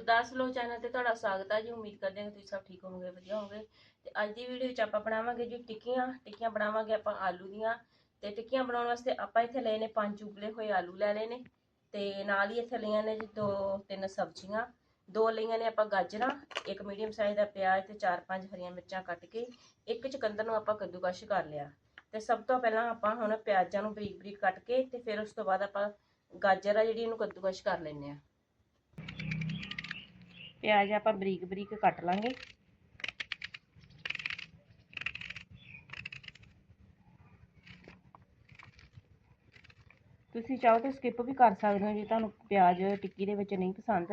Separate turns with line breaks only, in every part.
ਗੁਰਦਾਸ ਲੋ channel ਤੇ ਤੁਹਾਡਾ ਸਵਾਗਤ ਹੈ ਜੀ। ਉਮੀਦ ਕਰਦੇ ਹਾਂ ਕਿ ਤੁਸੀਂ ਸਭ ਠੀਕ ਹੋਵੋਗੇ, ਵਧੀਆ ਹੋਵੋਗੇ। ਤੇ ਅੱਜ ਦੀ ਵੀਡੀਓ ਵਿੱਚ ਆਪਾਂ ਬਣਾਵਾਂਗੇ ਜੀ ਟਿੱਕੀਆਂ। ਟਿੱਕੀਆਂ ਬਣਾਵਾਂਗੇ ਆਪਾਂ ਆਲੂ ਦੀਆਂ। ਤੇ ਟਿੱਕੀਆਂ ਬਣਾਉਣ ਵਾਸਤੇ ਆਪਾਂ ਇੱਥੇ ਲਏ ਨੇ ਪੰਜ ਉਬਲੇ ਹੋਏ ਆਲੂ ਲੈ ਲਏ ਨੇ। ਤੇ ਨਾਲ ਹੀ ਇੱਥੇ ਲਈਆਂ ਨੇ ਜੀ ਦੋ, ਤਿੰਨ ਸਬਜ਼ੀਆਂ। ਦੋ ਲਈਆਂ ਨੇ ਆਪਾਂ ਗਾਜਰਾਂ, ਇੱਕ ਮੀਡੀਅਮ ਸਾਈਜ਼ ਦਾ ਪਿਆਜ਼ ਤੇ ਚਾਰ ਪੰਜ ਹਰੀਆਂ ਮਿਰਚਾਂ ਕੱਟ ਕੇ ਇੱਕ ਚੁਕੰਦਰ ਨੂੰ ਆਪਾਂ ਕੱਦੂਕਸ਼ ਕਰ ਲਿਆ। ਤੇ ਸਭ ਤੋਂ ਪਹਿਲਾਂ ਆਪਾਂ ਹੁਣ ਪਿਆਜ਼ਾਂ ਨੂੰ ਬਰੀਕ ਬਰੀਕ ਕੱਟ ਕੇ ਤੇ ਫਿਰ ਉਸ ਤੋਂ ਬਾਅਦ ਆਪਾਂ ਗਾਜਰ ਆ ਜਿਹੜੀ ਇਹਨੂੰ ਕੱਦੂਕਸ਼ ਕਰ ਲੈਂਦੇ ਆ ਪਿਆਜ਼ ਆਪਾਂ ਬਰੀਕ ਬਰੀਕ ਕੱਟ ਲਾਂਗੇ। ਤੁਸੀਂ ਚਾਹੋ ਤਾਂ ਸਕਿਪ ਵੀ ਕਰ ਸਕਦੇ ਹੋ ਜੇ ਤੁਹਾਨੂੰ ਪਿਆਜ਼ ਟਿੱਕੀ ਦੇ ਵਿੱਚ ਨਹੀਂ ਪਸੰਦ।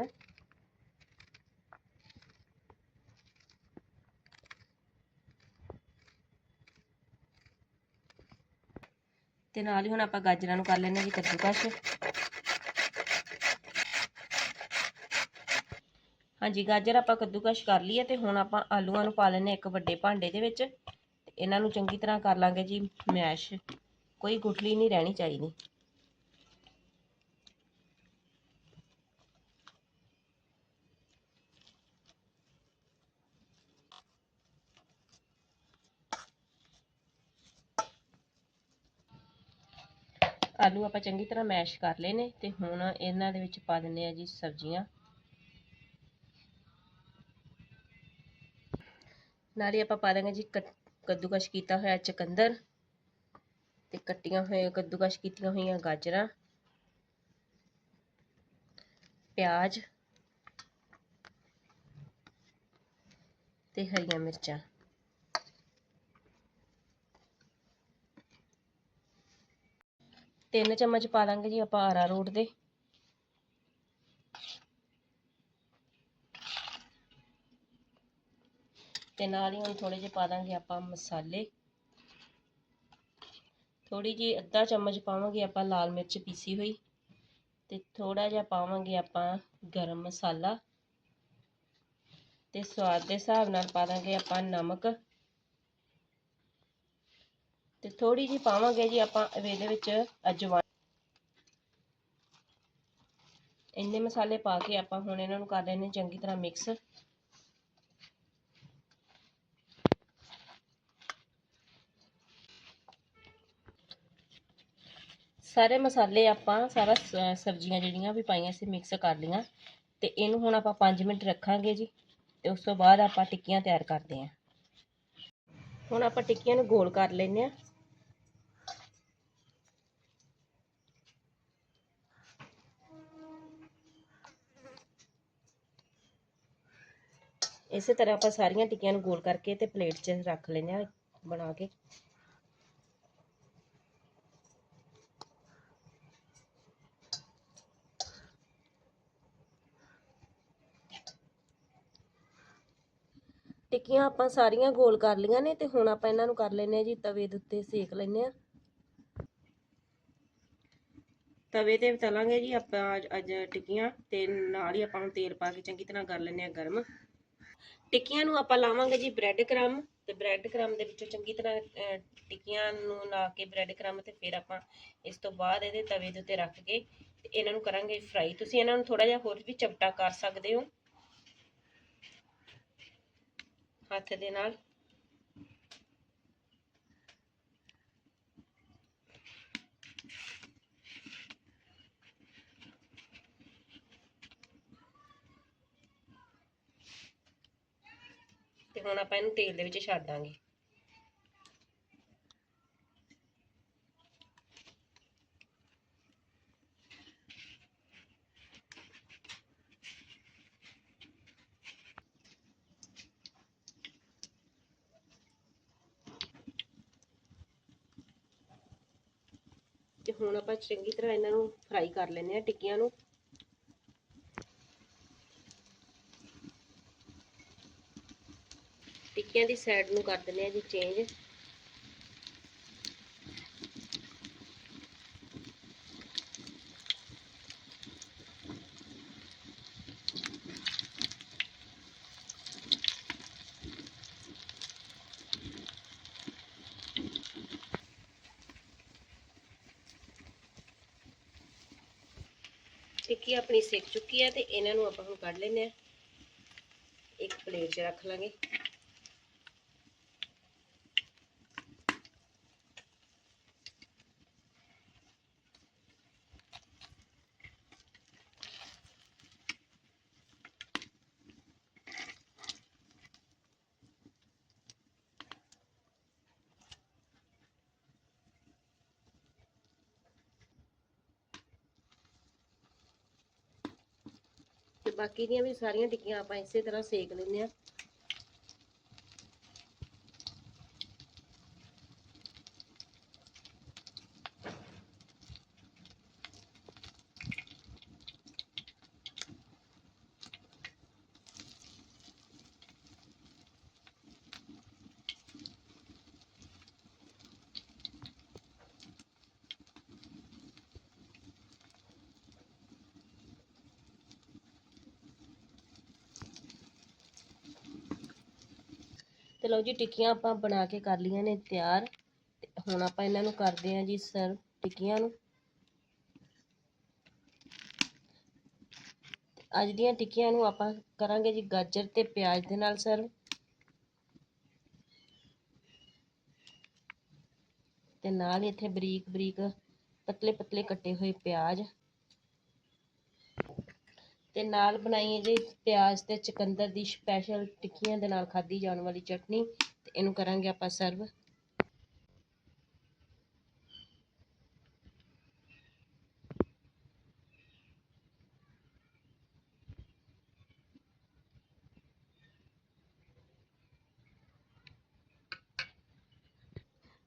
ਤੇ ਨਾਲ ਹੀ ਹੁਣ ਆਪਾਂ ਗਾਜਰਾਂ ਨੂੰ ਕਰ ਲੈਣੇ ਜੀ ਕੱਦੂਕਸ਼ ਹਾਂਜੀ, ਗਾਜਰ ਆਪਾਂ ਕੱਦੂਕਸ਼ ਕਰ ਲਈ ਹੈ ਤੇ ਹੁਣ ਆਪਾਂ ਆਲੂਆਂ ਨੂੰ ਪਾ ਲੈਣੇ ਇੱਕ ਵੱਡੇ ਭਾਂਡੇ ਦੇ ਵਿੱਚ। ਤੇ ਇਹਨਾਂ ਨੂੰ ਚੰਗੀ ਤਰ੍ਹਾਂ ਕਰ ਲਾਂਗੇ ਜੀ ਮੈਸ਼। ਕੋਈ ਗੁਠਲੀ ਨਹੀਂ ਰਹਿਣੀ ਚਾਹੀਦੀ। ਆਲੂ ਆਪਾਂ ਚੰਗੀ ਤਰ੍ਹਾਂ ਮੈਸ਼ ਕਰ ਲਏ ਨੇ ਤੇ ਹੁਣ ਇਹਨਾਂ ਦੇ ਵਿੱਚ ਪਾ ਦਿੰਦੇ ਆ ਜੀ ਸਬਜ਼ੀਆਂ। ਨਾਲ ਹੀ ਆਪਾਂ ਪਾ ਦਾਂਗੇ ਜੀ ਕੱਦੂਕਸ਼ ਕੀਤਾ ਹੋਇਆ ਚਕੰਦਰ ਤੇ ਕੱਟੀਆਂ ਹੋਈਆਂ, ਕੱਦੂਕਸ਼ ਕੀਤੀਆਂ ਹੋਈਆਂ ਗਾਜਰਾਂ, ਪਿਆਜ਼ ਤੇ ਹਰੀਆਂ ਮਿਰਚਾਂ। ਤਿੰਨ ਚਮਚ ਪਾ ਦਾਂਗੇ ਜੀ ਆਪਾਂ ਅਰਾਰੋਟ ਦੇ। ਤੇ ਨਾਲ ਹੀ ਹੁਣ ਥੋੜੇ ਜਿਹੇ ਪਾ ਦਾਂਗੇ ਆਪਾਂ ਮਸਾਲੇ। ਥੋੜੀ ਜਿਹੀ ਅੱਧਾ ਚਮਚ ਪਾਵਾਂਗੇ ਆਪਾਂ ਲਾਲ ਮਿਰਚ ਪੀਸੀ ਹੋਈ ਤੇ ਥੋੜਾ ਜਿਹਾ ਪਾਵਾਂਗੇ ਆਪਾਂ ਗਰਮ ਮਸਾਲਾ ਤੇ ਸਵਾਦ ਦੇ ਹਿਸਾਬ ਨਾਲ ਪਾ ਦਾਂਗੇ ਆਪਾਂ ਨਮਕ। ਤੇ ਥੋੜੀ ਜਿਹੀ ਪਾਵਾਂਗੇ ਜੀ ਆਪਾਂ ਇਹਦੇ ਵਿੱਚ ਅਜਵਾਇਣ। ਇੰਨੇ ਮਸਾਲੇ ਪਾ ਕੇ ਆਪਾਂ ਹੁਣ ਇਹਨਾਂ ਨੂੰ ਕਰ ਲੈਣੇ ਚੰਗੀ ਤਰ੍ਹਾਂ ਮਿਕਸ। ਸਾਰੇ ਮਸਾਲੇ ਆਪਾਂ ਸਾਰਾ ਸਬਜ਼ੀਆਂ ਜਿਹੜੀਆਂ ਵੀ ਪਾਈਆਂ ਸੀ ਮਿਕਸ ਕਰ ਲਈਆਂ। ਤੇ ਇਹਨੂੰ ਹੁਣ ਆਪਾਂ 5 ਮਿੰਟ ਰੱਖਾਂਗੇ ਜੀ, ਤੇ ਉਸ ਤੋਂ ਬਾਅਦ ਆਪਾਂ ਟਿੱਕੀਆਂ ਤਿਆਰ ਕਰਦੇ ਹਾਂ। ਹੁਣ ਆਪਾਂ ਟਿੱਕੀਆਂ ਨੂੰ ਗੋਲ ਕਰ ਲੈਨੇ ਆ ਇਸੇ ਤਰ੍ਹਾਂ ਆਪਾਂ ਸਾਰੀਆਂ ਟਿੱਕੀਆਂ ਨੂੰ ਗੋਲ ਕਰਕੇ ਤੇ ਪਲੇਟ 'ਚ ਰੱਖ ਲੈਨੇ ਆ ਬਣਾ ਕੇ। ਟਿੱਕੀਆਂ ਆਪਾਂ ਸਾਰੀਆਂ ਗੋਲ ਕਰ ਲਈਆਂ ਨੇ ਤੇ ਹੁਣ ਆਪਾਂ ਇਹਨਾਂ ਨੂੰ ਕਰ ਲੈਨੇ ਆ ਜੀ ਤਵੇ ਦੇ ਉੱਤੇ ਸੇਕ ਲੈਨੇ ਆ ਤਵੇ ਤੇ ਤਲਾਂਗੇ ਜੀ ਆਪਾਂ ਅੱਜ ਟਿੱਕੀਆਂ ਤੇ ਨਾਲ ਹੀ ਆਪਾਂ ਨੂੰ ਤੇਲ ਪਾ ਕੇ ਚੰਗੀ ਤਰ੍ਹਾਂ ਕਰ ਲੈਨੇ ਆ ਗਰਮ। ਟਿੱਕੀਆਂ ਨੂੰ ਆਪਾਂ ਲਾਵਾਂਗੇ ਜੀ ਬ੍ਰੈਡ ਕ੍ਰਮ ਤੇ ਬ੍ਰੈਡ ਕ੍ਰਮ ਦੇ ਵਿੱਚੋਂ ਚੰਗੀ ਤਰ੍ਹਾਂ ਟਿੱਕੀਆਂ ਨੂੰ ਲਾ ਕੇ ਬ੍ਰੈਡ ਕ੍ਰਮ ਤੇ ਫਿਰ ਆਪਾਂ ਇਸ ਤੋਂ ਬਾਅਦ ਇਹਦੇ ਤਵੇ ਦੇ ਉੱਤੇ ਰੱਖ ਕੇ ਤੇ ਇਹਨਾਂ ਨੂੰ ਕਰਾਂਗੇ ਫਰਾਈ ਤੁਸੀਂ ਇਹਨਾਂ ਨੂੰ ਥੋੜਾ ਜਿਹਾ ਹੋਰ ਵੀ ਚਪਟਾ ਕਰ ਸਕਦੇ ਹੋ। ਹੱਥ ਦੇ ਨਾਲ ਤੇ ਹੁਣ ਆਪਾਂ ਇਹਨੂੰ ਤੇਲ ਦੇ ਵਿੱਚ ਛੱਡ ਦਾਂਗੇ। ਹੁਣ ਆਪਾਂ ਚੰਗੀ ਤਰ੍ਹਾਂ ਇਹਨਾਂ ਨੂੰ ਫਰਾਈ ਕਰ ਲੈਨੇ ਆ ਟਿੱਕੀਆਂ ਨੂੰ। ਟਿੱਕੀਆਂ ਦੀ ਸਾਈਡ ਨੂੰ ਕਰ ਦਿੰਦੇ ਆ ਜੀ ਚੇਂਜ ਟਿੱਕੀ ਆਪਣੀ ਸਿੱਕ ਚੁੱਕੀ ਹੈ ਤੇ ਇਹਨਾਂ ਨੂੰ ਆਪਾਂ ਹੁਣ ਕੱਢ ਲੈਂਦੇ ਆ। ਇੱਕ ਪਲੇਟ 'ਚ ਰੱਖ ਲਾਂਗੇ। ਬਾਕੀ ਦੀਆਂ ਵੀ ਸਾਰੀਆਂ ਟਿੱਕੀਆਂ ਆਪਾਂ ਇਸੇ ਤਰ੍ਹਾਂ ਸੇਕ ਲੈਂਦੇ ਆ ਤੇ ਲਓ ਜੀ, ਟਿੱਕੀਆਂ ਆਪਾਂ ਬਣਾ ਕੇ ਕਰ ਲਈਆਂ ਨੇ ਤਿਆਰ। ਤੇ ਹੁਣ ਆਪਾਂ ਇਹਨਾਂ ਨੂੰ ਕਰਦੇ ਹਾਂ ਜੀ ਸਰਵ ਟਿੱਕੀਆਂ ਨੂੰ। ਅੱਜ ਦੀਆਂ ਟਿੱਕੀਆਂ ਨੂੰ ਆਪਾਂ ਕਰਾਂਗੇ ਜੀ ਗਾਜਰ ਤੇ ਪਿਆਜ਼ ਦੇ ਨਾਲ ਸਰਵ ਤੇ ਨਾਲ ਹੀ ਇੱਥੇ ਬਰੀਕ ਬਰੀਕ ਪਤਲੇ ਪਤਲੇ ਕੱਟੇ ਹੋਏ ਪਿਆਜ਼। ਤੇ ਨਾਲ ਬਣਾਈਏ ਜੀ ਪਿਆਜ਼ ਤੇ ਚਕੰਦਰ ਦੀ ਸਪੈਸ਼ਲ ਟਿੱਕੀਆਂ ਦੇ ਨਾਲ ਖਾਧੀ ਜਾਣ ਵਾਲੀ ਚਟਨੀ ਤੇ ਇਹਨੂੰ ਕਰਾਂਗੇ ਆਪਾਂ ਸਰਵ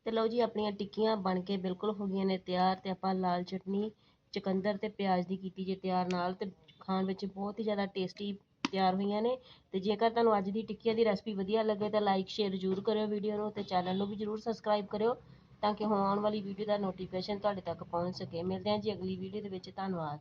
ਤੇ ਲਓ ਜੀ ਆਪਣੀਆਂ ਟਿੱਕੀਆਂ ਬਣ ਕੇ ਬਿਲਕੁਲ ਹੋ ਗਈਆਂ ਨੇ ਤਿਆਰ ਤੇ ਆਪਾਂ ਲਾਲ ਚਟਨੀ, ਚੁਕੰਦਰ ਤੇ ਪਿਆਜ਼ ਦੀ ਕੀਤੀ ਜੇ ਤਿਆਰ ਨਾਲ ਤੇ ਖਾਣ ਵਿੱਚ ਬਹੁਤ ਹੀ ਜ਼ਿਆਦਾ ਟੇਸਟੀ ਤਿਆਰ ਹੋਈਆਂ ਨੇ ਅਤੇ ਜੇਕਰ ਤੁਹਾਨੂੰ ਅੱਜ ਦੀ ਟਿੱਕੀਆਂ ਦੀ ਰੈਸਪੀ ਵਧੀਆ ਲੱਗੇ ਤਾਂ ਲਾਈਕ ਸ਼ੇਅਰ ਜ਼ਰੂਰ ਕਰਿਓ ਵੀਡੀਓ ਨੂੰ ਅਤੇ ਚੈਨਲ ਨੂੰ ਵੀ ਜ਼ਰੂਰ ਸਬਸਕ੍ਰਾਈਬ ਕਰਿਓ ਤਾਂ ਕਿ ਹੁਣ ਆਉਣ ਵਾਲੀ ਵੀਡੀਓ ਦਾ ਨੋਟੀਫਿਕੇਸ਼ਨ ਤੁਹਾਡੇ ਤੱਕ ਪਹੁੰਚ ਸਕੇ। ਮਿਲਦੇ ਹਾਂ ਜੀ ਅਗਲੀ ਵੀਡੀਓ ਦੇ ਵਿੱਚ। ਧੰਨਵਾਦ।